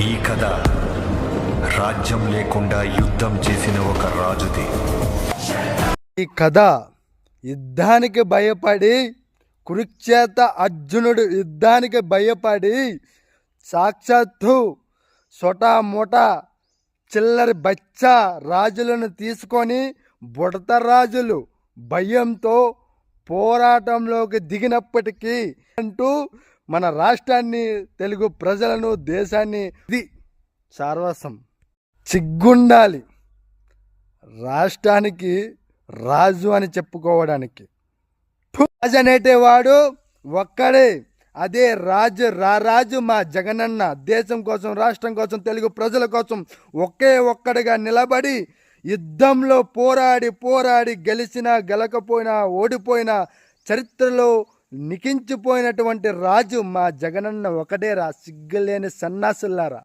ఈ కథ రాజ్యం లేకుండా యుద్ధం చేసిన ఒక రాజుది. ఈ కథ యుద్ధానికి భయపడి కురుక్షేత అర్జునుడు యుద్ధానికి భయపడి సాక్షాత్తు సొటా మొట చిల్లరి బచ్చ రాజులను తీసుకొని బుడత రాజులు భయంతో పోరాటంలోకి దిగినప్పటికీ అంటూ మన రాష్ట్రాన్ని తెలుగు ప్రజలను దేశాన్ని ఇది సార్వసం సిగ్గుండాలి. రాష్ట్రానికి రాజు అని చెప్పుకోవడానికి. రాజు అనేటేవాడు ఒక్కడే. అదే రాజు రారాజు మా జగనన్న. దేశం కోసం రాష్ట్రం కోసం తెలుగు ప్రజల కోసం ఒకే ఒక్కడిగా నిలబడి యుద్ధంలో పోరాడి పోరాడి గెలిచినా గెలకపోయినా ఓడిపోయినా చరిత్రలో నికించిపోయినటువంటి రాజు మా జగనన్న ఒకటేరా సిగ్గులేని సన్నాసులారా